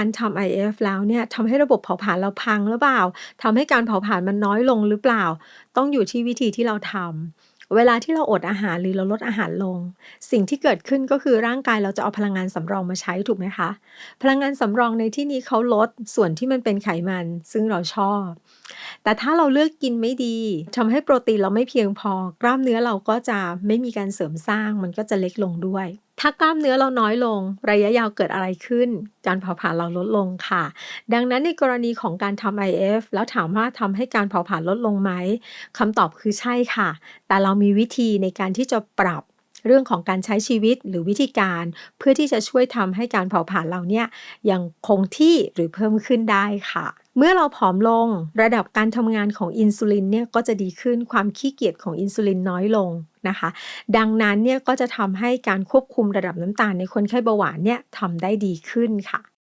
การทำ IF แล้วเนี่ยทำให้ระบบเผาผลาญเราพังหรือเปล่าทำให้การเผาผลาญมันน้อยลงหรือเปล่า ต้องอยู่ที่วิธีที่เราทำเวลาที่เราอดอาหารหรือเราลดอาหารลง สิ่งที่เกิดขึ้นก็คือร่างกายเราจะเอาพลังงานสำรองมาใช้ถูกไหมคะ พลังงานสำรองในที่นี้เขาลดส่วนที่มันเป็นไขมัน ซึ่งเราชอบ แต่ถ้าเราเลือกกินไม่ดีทำให้โปรตีนเราไม่เพียงพอกล้ามเนื้อเราก็จะไม่มีการเสริมสร้างมันก็จะเล็กลงด้วย ถ้ากล้ามเนื้อเราน้อยลง ระยะยาวเกิดอะไรขึ้น การเผาผลาญเราลดลงค่ะ ดังนั้นในกรณีของการทำ IF แล้วถามว่าทำให้การเผาผลาญลดลงไหมคำตอบคือใช่ค่ะ แต่เรามีวิธีในการที่จะปรับเรื่องของการใช้ชีวิตหรือวิธีการเพื่อที่จะช่วยทำให้การเผาผลาญเราเนี่ยยังคงที่หรือเพิ่มขึ้นได้ค่ะ เมื่อเราผอมลงระดับการทำงานของอินซูลินเนี่ยก็จะดีขึ้นความขี้เกียจของอินซูลินน้อยลงนะคะ ดังนั้นเนี่ยก็จะทำให้การควบคุมระดับน้ำตาลในคนไข้เบาหวานเนี่ยทำได้ดีขึ้นค่ะ